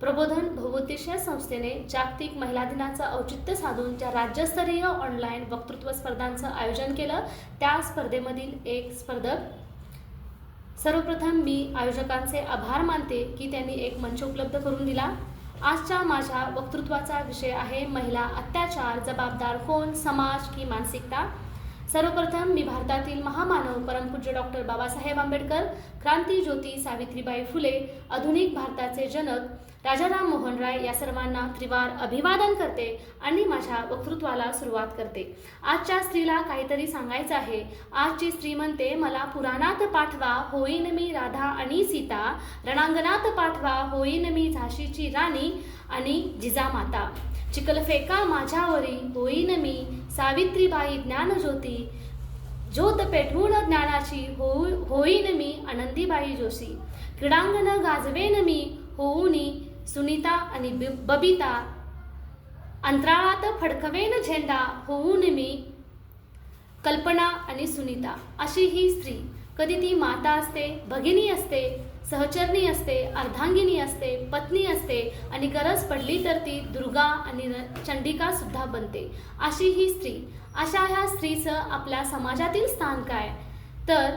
प्रबोधन बहुउद्देशीय संस्थेने जागतिक महिला दिनाचं औचित्य साधून ज्या राज्यस्तरीय ऑनलाईन वक्तृत्व स्पर्धांचं आयोजन केलं. त्या स्पर्धेमधील एक स्पर्धक सर्वप्रथम मी आयोजकांचे आभार मानते की त्यांनी एक मंच उपलब्ध करून दिला. आजच्या माझ्या वक्तृत्वाचा विषय आहे महिला अत्याचार जबाबदार कोण समाज की मानसिकता. सर्वप्रथम मी भारतातील महामानव परमपूज्य डॉक्टर बाबासाहेब आंबेडकर क्रांती ज्योती सावित्रीबाई फुले आधुनिक भारताचे जनक राजाराम मोहन राय या सर्वांना त्रिवार अभिवादन करते आणि माझ्या वक्तृत्वाला सुरुवात करते. आजच्या स्त्रीला काहीतरी सांगायचं आहे. आजची स्त्री म्हणते मला पुराणात पाठवा होईन मी राधा आणि सीता. रणांगणात पाठवा होईन मी झाशीची राणी आणि जिजामाता. चिखलफेका माझ्यावरी होईन मी सावित्रीबाई ज्ञानज्योती. ज्योत पेटवून ज्ञानाची होऊ होईन मी आनंदीबाई जोशी. क्रीडांगण गाजवेन मी होऊनी सुनीता आणि बबीता बबिता. अंतराळात फडकवेन झेंडा होऊन मी. कल्पना आणि सुनीता. अशी ही स्त्री. कधी ती माता असते भगिनी असते सहचरणी असते अर्धांगिनी असते पत्नी असते आणि गरज पडली तर ती दुर्गा आणि चंडिका सुद्धा बनते. अशी ही स्त्री. अशा ह्या स्त्रीचं आपल्या समाजातील स्थान काय? तर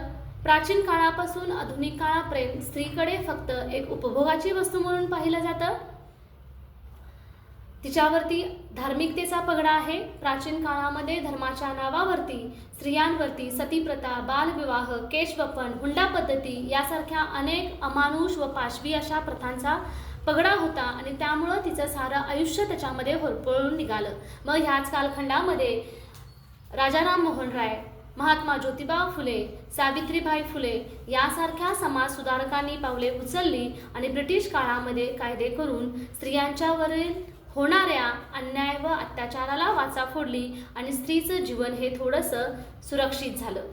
प्राचीन काळापासून आधुनिक काळापर्यंत स्त्रीकडे फक्त एक उपभोगाची वस्तू म्हणून पाहिलं जातं. तिच्यावरती धार्मिकतेचा पगडा आहे. प्राचीन काळामध्ये धर्माच्या नावावरती स्त्रियांवरती सतीप्रथा बालविवाह केशवपन हुंडा पद्धती यासारख्या अनेक अमानुष व पाशवी अशा प्रथांचा पगडा होता आणि त्यामुळं तिचं सारं आयुष्य त्याच्यामध्ये होरपळून निघालं. मग ह्याच कालखंडामध्ये राजाराम मोहन राय महात्मा ज्योतिबा फुले सावित्रीबाई फुले यासारख्या समाज सुधारकांनी पावले उचलली आणि ब्रिटिश काळामध्ये कायदे करून स्त्रियांच्यावरील होणाऱ्या अन्याय व अत्याचाराला वाचा फोडली आणि स्त्रीचं जीवन हे थोडंसं सुरक्षित झालं.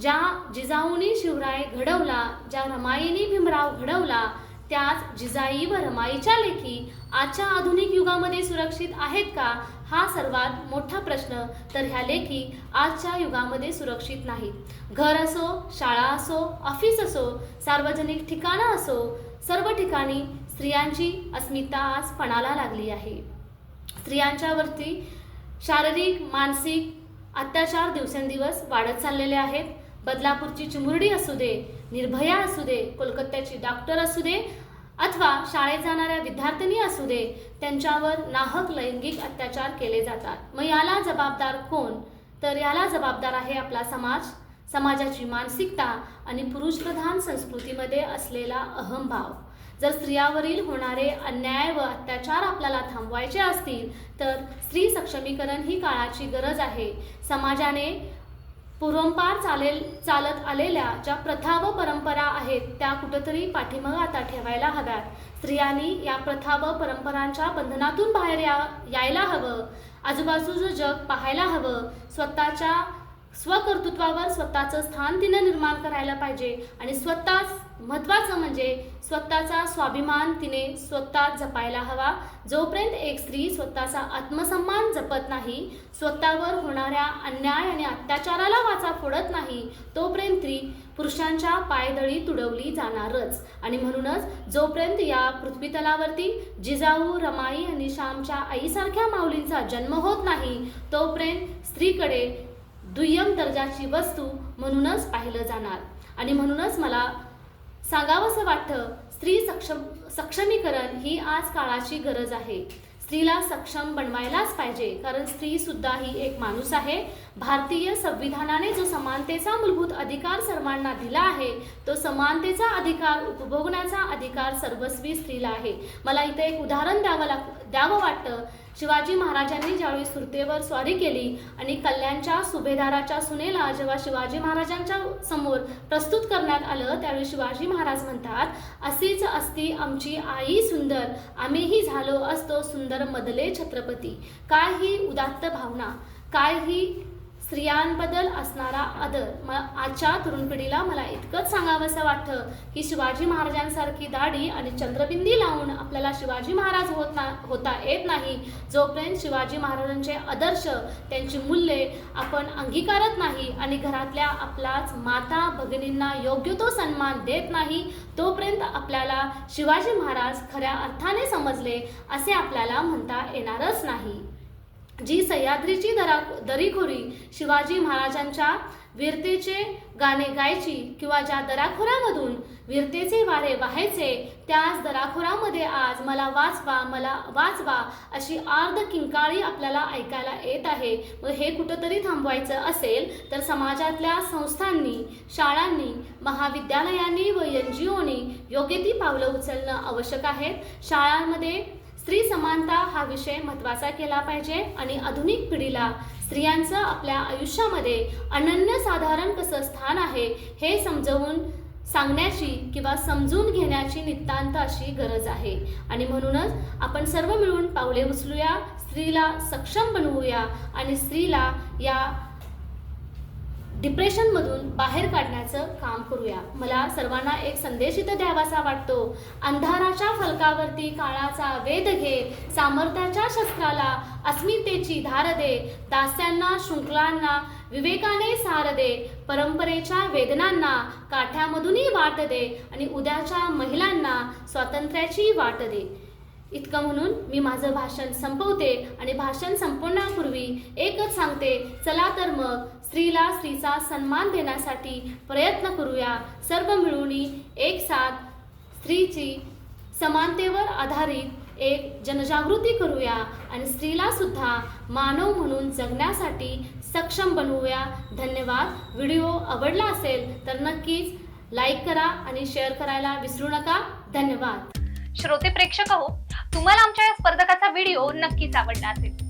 ज्या जिजाऊनी शिवराय घडवला ज्या रमाईनी भीमराव घडवला त्याच जिजाई व रमाईच्या लेखी आजच्या आधुनिक युगामध्ये सुरक्षित आहेत का? हा सर्वात मोठा प्रश्न. तर ह्या लेखी आजच्या युगामध्ये सुरक्षित नाहीत. घर असो शाळा असो ऑफिस असो सार्वजनिक ठिकाणं असो सर्व ठिकाणी स्त्रियांची अस्मिता आज पणाला लागली आहे. स्त्रियांच्यावरती शारीरिक मानसिक अत्याचार दिवसेंदिवस वाढत चाललेले आहेत. बदलापूरची चिमुरडी असू दे निर्भया असू दे कोलकात्याची डॉक्टर असू दे अथवा शाळेत जाणाऱ्या विद्यार्थिनी असू दे त्यांच्यावर नाहक लैंगिक अत्याचार केले जातात. मग याला जबाबदार कोण? तर याला जबाबदार आहे आपला समाज. समाजाची मानसिकता आणि पुरुषप्रधान संस्कृतीमध्ये असलेला अहमभाव जर स्त्रियावरील होणारे अन्याय व अत्याचार आपल्याला थांबवायचे असतील तर स्त्री सक्षमीकरण ही काळाची गरज आहे. समाजाने पूर्वंपार चालेल चालत आलेल्या ज्या प्रथा व परंपरा आहेत त्या कुठंतरी पाठीमागं आता ठेवायला हव्यात. स्त्रियांनी या प्रथा व परंपरांच्या बंधनातून बाहेर या यायला हवं. आजूबाजूचं जग पाहायला हवं. स्वतःच्या स्वकर्तृत्वावर स्वतःचं स्थान तिनं निर्माण करायला पाहिजे. आणि स्वतःच महत्त्वाचं म्हणजे स्वतःचा स्वाभिमान तिने स्वतः जपायला हवा. जोपर्यंत एक स्त्री स्वतःचा आत्मसन्मान जपत नाही स्वतःवर होणाऱ्या अन्याय आणि अत्याचाराला वाचा फोडत नाही तोपर्यंत ती पुरुषांच्या पायदळी तुडवली जाणारच. आणि म्हणूनच जोपर्यंत या पृथ्वीतलावरती जिजाऊ रमाई आणि श्यामच्या आईसारख्या माऊलींचा जन्म होत नाही तोपर्यंत स्त्रीकडे दुय्यम दर्जाची वस्तू म्हणूनच पाहिलं जाणार. आणि म्हणूनच मला सांगावंसं वाटतं स्त्री सक्षम सक्षमीकरण ही आज काळाची गरज आहे. स्त्रीला सक्षम बनवायलाच पाहिजे कारण स्त्री सुद्धा ही एक माणूस आहे. भारतीय संविधानाने जो समानतेचा मूलभूत अधिकार सर्वांना दिला आहे तो समानतेचा अधिकार उपभोगण्याचा अधिकार सर्वस्वी स्त्रीला आहे. मला इथे एक उदाहरण द्यावं लाग द्यावं वाटतं. शिवाजी महाराजांनी ज्यावेळी सुरतेवर स्वारी केली आणि कल्याणच्या सुभेदाराच्या सुनेला जेव्हा शिवाजी महाराजांच्या समोर प्रस्तुत करण्यात आलं त्यावेळी शिवाजी महाराज म्हणतात असेच असती आमची आई सुंदर आम्हीही झालो असतो सुंदर मदले छत्रपती. काय ही उदात्त भावना? काय ही स्त्रियांबद्दल असणारा आदर. म आजच्या तरुण पिढीला मला इतकंच सांगावंसं वाटतं की शिवाजी महाराजांसारखी दाढी आणि चंद्रबिंदी लावून आपल्याला शिवाजी महाराज होत ना होता येत नाही जोपर्यंत शिवाजी महाराजांचे आदर्श त्यांची मूल्ये आपण अंगीकारत नाही आणि घरातल्या आपलाच माता भगिनींना योग्य तो सन्मान देत नाही तोपर्यंत आपल्याला शिवाजी महाराज खऱ्या अर्थाने समजले असे आपल्याला म्हणता येणारच नाही. जी सह्याद्रीची दरा दरीखोरी शिवाजी महाराजांच्या वीरतेचे गाणे गायची किंवा ज्या दराखोऱ्यामधून वीरतेचे वारे वाहायचे त्याच दराखोरामध्ये आज मला वाचवा मला वाचवा अशी आर्ध किंकाळी आपल्याला ऐकायला येत आहे. व हे कुठंतरी थांबवायचं असेल तर समाजातल्या संस्थांनी शाळांनी महाविद्यालयांनी व एन जी ओनी योग्य ती पावलं उचलणं आवश्यक आहे शाळांमध्ये स्त्री समानता हा विषय महत्त्वाचा केला पाहिजे आणि आधुनिक पिढीला स्त्रियांचं आपल्या आयुष्यामध्ये अनन्यसाधारण कसं स्थान आहे हे समजवून सांगण्याची किंवा समजून घेण्याची नितांत अशी गरज आहे. आणि म्हणूनच आपण सर्व मिळून पावले उचलूया स्त्रीला सक्षम बनवूया आणि स्त्रीला या डिप्रेशनमधून बाहेर काढण्याचं काम करूया. मला सर्वांना एक संदेश इथं द्यावासा वाटतो. अंधाराच्या फलकावरती काळाचा वेध घे सामर्थ्याच्या शस्त्राला अस्मितेची धार दे दास्यांना शृंखलांना विवेकाने सार दे परंपरेच्या वेदनांना काठ्यामधूनही वाट दे आणि उद्याच्या महिलांना स्वातंत्र्याची वाट दे. इतकं म्हणून मी माझं भाषण संपवते आणि भाषण संपवण्यापूर्वी एकच सांगते चला तर मग स्त्रीला स्त्रीचा सन्मान देण्यासाठी प्रयत्न करूया. सर्व मिळून एक साथ स्त्रीची समानतेवर आधारित एक जनजागृती करूया आणि स्त्रीला सुद्धा मानव म्हणून जगण्यासाठी सक्षम बनवूया. धन्यवाद. व्हिडिओ आवडला असेल तर नक्कीच लाईक करा आणि शेअर करायला विसरू नका. धन्यवाद. श्रोते प्रेक्षक हो तुम्हाला आमच्या या स्पर्धकाचा व्हिडिओ नक्कीच आवडला असेल.